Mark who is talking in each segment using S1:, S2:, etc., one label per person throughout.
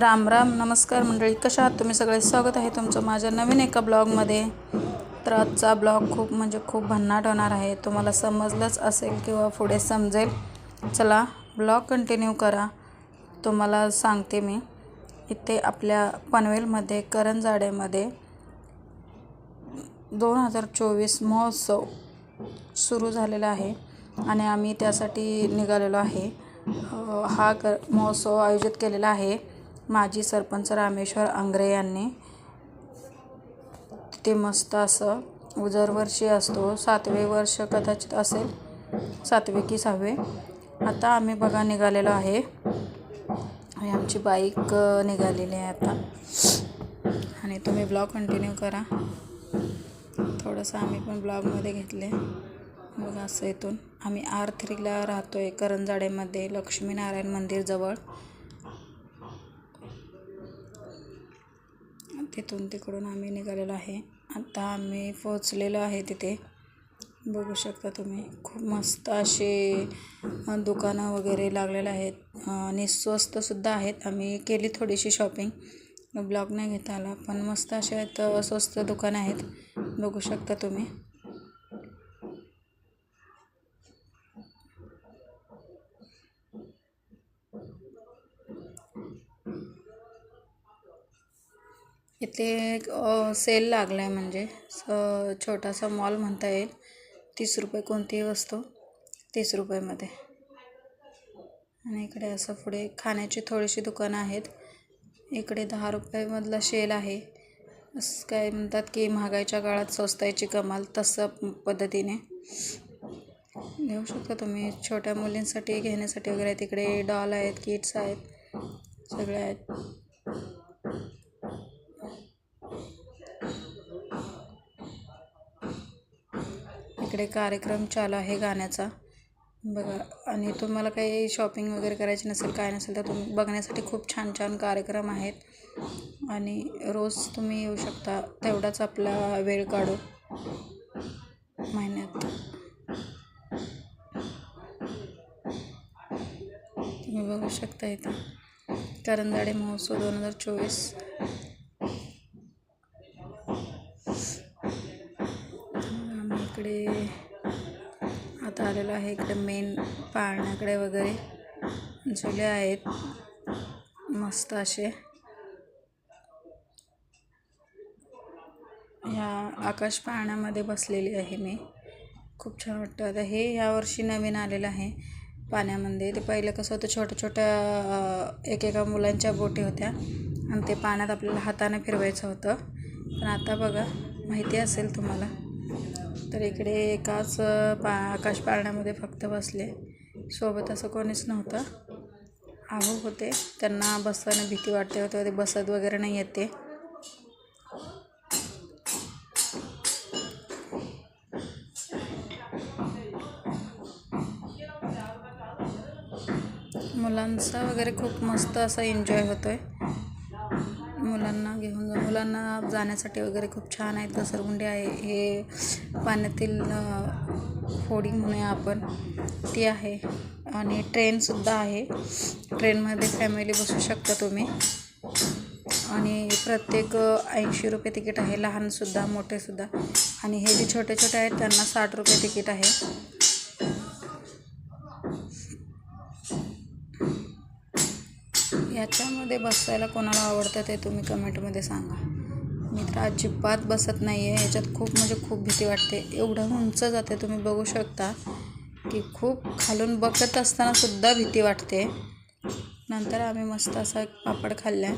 S1: राम राम नमस्कार मंडळी कशा आहात तुम्ही सगळे? स्वागत आहे तुमचं माझ्या नवीन एका ब्लॉगमध्ये. तर आजचा ब्लॉग खूप म्हणजे खूप भन्नाट होणार आहे. तुम्हाला समजलंच असेल किंवा पुढे समजेल. चला ब्लॉग कंटिन्यू करा. तुम्हाला सांगते मी. इथे आपल्या पनवेलमध्ये करंजाड्यामध्ये दोन हजार चोवीस महोत्सव सुरू झालेला आहे आणि आम्ही त्यासाठी निघालेलो आहे. हा कर महोत्सव आयोजित केलेला आहे. माजी सरपंच रामेश्वर आंग्रे यांनी तिथे मस्त असं उजरवर्षी असतो. सातवे वर्ष कदाचित असेल. सातवे की सहावे. आता आम्ही बघा निघालेलो आहे. आमची बाईक निघालेली आहे आता. आणि तुम्ही ब्लॉग कंटिन्यू करा. थोडंसं आम्ही पण ब्लॉगमध्ये घेतले. बघा असं इथून. आम्ही आर थ्रीला राहतो आहे करंजाडेमध्ये लक्ष्मीनारायण मंदिरजवळ तिथून तिकडून आम्ही निघालेलो आहे. आता आम्ही पोचलेलो आहे तिथे. बघू शकता तुम्ही खूप मस्त असे दुकानं वगैरे लागलेले आहेत. आणि स्वस्तसुद्धा आहेत. आम्ही केली थोडीशी शॉपिंग. ब्लॉग नाही घेता आला पण मस्त असे आहेत स्वस्त दुकानं आहेत. बघू शकता तुम्ही. इथे एक सेल लागला आहे म्हणजे. स छोटासा मॉल म्हणता येईल. तीस रुपये कोणतीही वस्तू. तीस रुपयामध्ये. आणि इकडे असं पुढे खाण्याची थोडीशी दुकानं आहेत. इकडे दहा रुपयामधला शेल आहे. असं काय म्हणतात की महागाईच्या काळात स्वस्तायची कमाल तसं पद्धतीने. घेऊ शकता तुम्ही. छोट्या मुलींसाठी घेण्यासाठी वगैरे तिकडे डॉल आहेत किट्स आहेत. सगळे आहेत. इकडे कार्यक्रम चालू आहे गाण्याचा. बघा आणि तुम्हाला काही शॉपिंग वगैरे करायची नसेल काय नसेल तर तुम्ही बघण्यासाठी खूप छान छान कार्यक्रम आहेत. आणि रोज तुम्ही येऊ शकता तेवढाच आपला वेळ काढू. महिन्यात. तुम्ही बघू शकता इथं. करंदाडे महोत्सव दोन हजार चोवीस. आलेलो आहे इकडे मेन पाळण्याकडे वगैरे. झुले आहेत. मस्त असे. ह्या आकाश पाळण्यामध्ये बसलेली आहे मी. खूप छान वाटतं. आता हे यावर्षी नवीन आलेलं आहे पाण्यामध्ये. ते पहिलं कसं होतं छोट्या छोट्या एकेका मुलांच्या बोटी होत्या आणि ते पाण्यात आपल्याला हाताने फिरवायचं होतं. पण आता बघा माहिती असेल तुम्हाला. तर इकडे एकाच पा आकाश पाळण्यामध्ये फक्त बसले. सोबत असं कोणीच नव्हतं. आहो होते. त्यांना बसताना भीती वाटते. होते ते बसत वगैरे नाही येते मुलांचा वगैरे खूप मस्त असा एन्जॉय होतो आहे मुलांना घेऊन जा. मुलांना जाण्यासाठी वगैरे खूप छान आहेत. घसरगुंडी आहे. हे पाण्यातील होडी म्हणूया आपण ती आहे. आणि ट्रेनसुद्धा आहे. ट्रेनमध्ये फॅमिली बसू शकता तुम्ही. आणि प्रत्येक ऐंशी रुपये तिकीट आहे. लहानसुद्धा मोठेसुद्धा आणि हे जे छोटे छोटे आहेत त्यांना साठ रुपये तिकीट आहे. ह्याच्यामध्ये बसायला कोणाला आवडतं ते तुम्ही कमेंटमध्ये सांगा. मी तर अजिबात बसत नाही आहे याच्यात खूप म्हणजे खूप भीती वाटते. एवढं उंच जाते तुम्ही बघू शकता की खूप खालून बघत असताना सुद्धा भीती वाटते. नंतर आम्ही मस्त असा एक पापड खाल्ला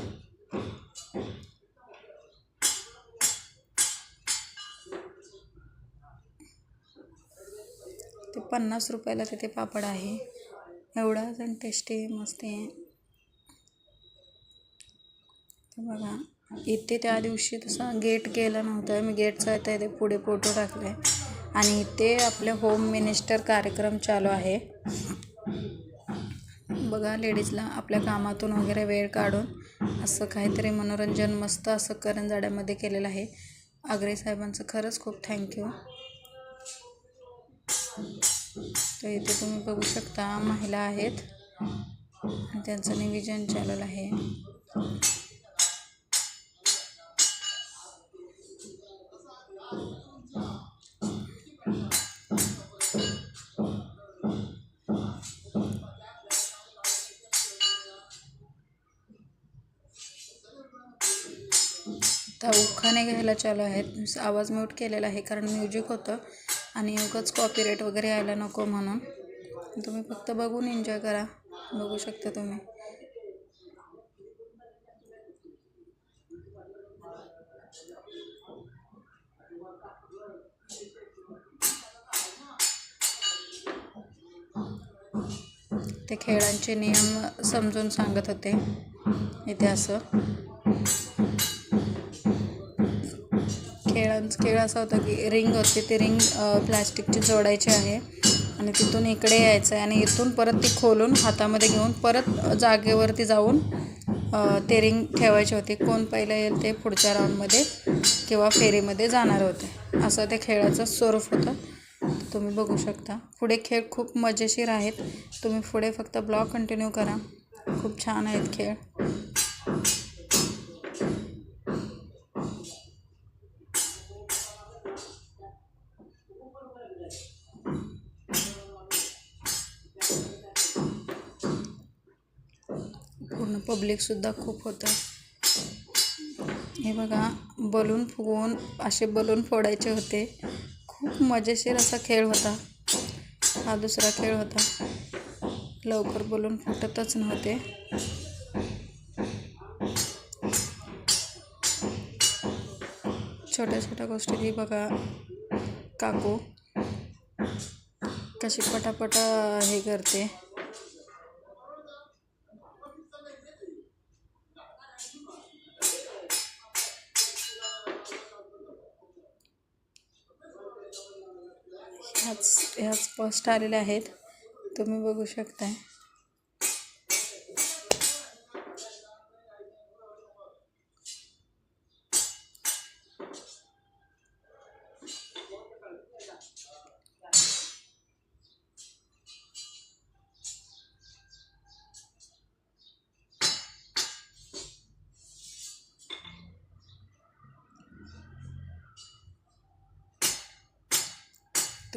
S1: ते पन्नास रुपयाला तिथे पापड आहे. एवढा जण टेस्टी मस्त आहे. तर बघा इथे त्या दिवशी तसं गेट केलं नव्हतं. मी गेटचा इथे इथे पुढे फोटो टाकले. आणि इथे आपले होम मिनिस्टर कार्यक्रम चालू आहे. बघा लेडीजला आपल्या कामातून वगैरे वेळ काढून असं काहीतरी मनोरंजन मस्त असं करंजाड्यामध्ये केलेलं आहे. आग्रे साहेबांचं खरंच खूप थँक्यू तर इथे तुम्ही बघू शकता महिला आहेत. त्यांचं निविजन चालू आहे. गाणे घ्यायला चालू आहेत. आवाज म्यूट केलेला आहे कारण म्युझिक होतं. आणि उगाच कॉपीराईट वगैरे यायला नको म्हणून. तुम्ही फक्त बघून एन्जॉय करा. बघू शकता तुम्ही. ते खेळांचे नियम समजून सांगत होते. इथे असं खेळांच खेळ असा होता की रिंग होती ती रिंग प्लॅस्टिकची जोडायची आहे आणि तिथून इकडे यायचं आहे आणि इथून परत ती खोलून हातामध्ये घेऊन परत जागेवरती जाऊन ते रिंग ठेवायची होती. कोण पहिलं येईल ते पुढच्या राऊंडमध्ये किंवा फेरीमध्ये जाणार होते. असं ते खेळाचं स्वरूप होतं. तुम्ही बघू शकता. पुढे खेळ खूप मजेशीर आहेत. तुम्ही पुढे फक्त ब्लॉग कंटिन्यू करा. खूप छान आहेत खेळ. पब्लिकसुद्धा खूप होतं. हे बघा बलून फुगवून असे बलून फोडायचे होते. खूप मजेशीर असा खेळ होता. हा दुसरा खेळ होता. लवकर बलून फुटतच नव्हते. छोट्या छोट्या गोष्टी ही बघा. काकू कशी पटापटा हे करते. पोस्ट आलेल्या आहेत. तुम्ही बघू शकताय.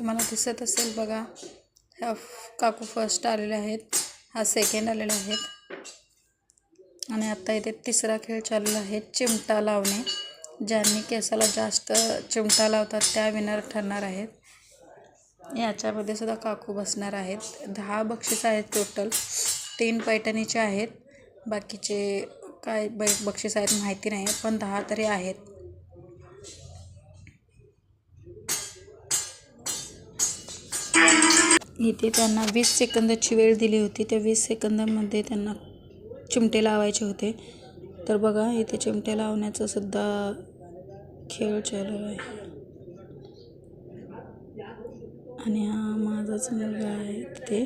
S1: तुम्हाला दिसत असेल बघा ह्या फ- काकू फर्स्ट आलेले आहेत हा सेकंड आलेला आहेत आणि आत्ता इथे तिसरा खेळ चालू आहे चिमटा लावणे. ज्यांनी केसाला जास्त चिमटा लावतात त्या विनर ठरणार आहेत. याच्यामध्ये सुद्धा काकू बसणार आहेत. दहा बक्षीस आहेत टोटल तीन पैठणीचे आहेत. बाकीचे काय ब बक्षीस आहेत माहिती नाही पण दहा तरी आहेत. इथे त्यांना वीस सेकंदाची वेळ दिली होती. त्या वीस सेकंदामध्ये त्यांना चिमटे लावायचे होते. तर बघा इथे चिमटे लावण्याचा सुद्धा खेळ चालू आहे. आणि हा माझाच मुलगा आहे तिथे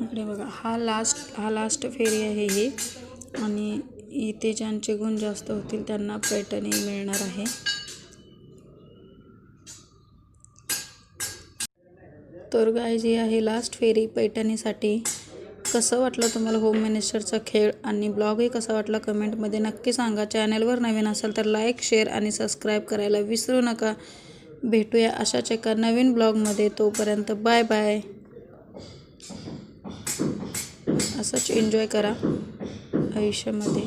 S1: इकडे बघा हा लास्ट हा लास्ट फेरी आहे ही. आणि इथे ज्यांचे गुण जास्त होतील त्यांना पैठणी मिळणार आहे. तर गाय जी आहे लास्ट फेरी पैठणीसाठी. कसं वाटलं तुम्हाला होम मिनिस्टरचा खेळ आणि ब्लॉगही कसा वाटला? कमेंटमध्ये नक्की सांगा. चॅनलवर नवीन असाल तर लाईक शेअर आणि सबस्क्राईब करायला विसरू नका. भेटूया अशाच एका नवीन ब्लॉगमध्ये तोपर्यंत बाय बाय असंच एन्जॉय करा आयुष्यामध्ये.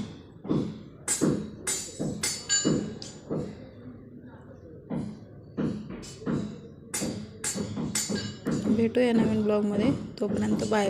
S1: भेटूया नवीन ब्लॉगमध्ये तोपर्यंत बाय बाय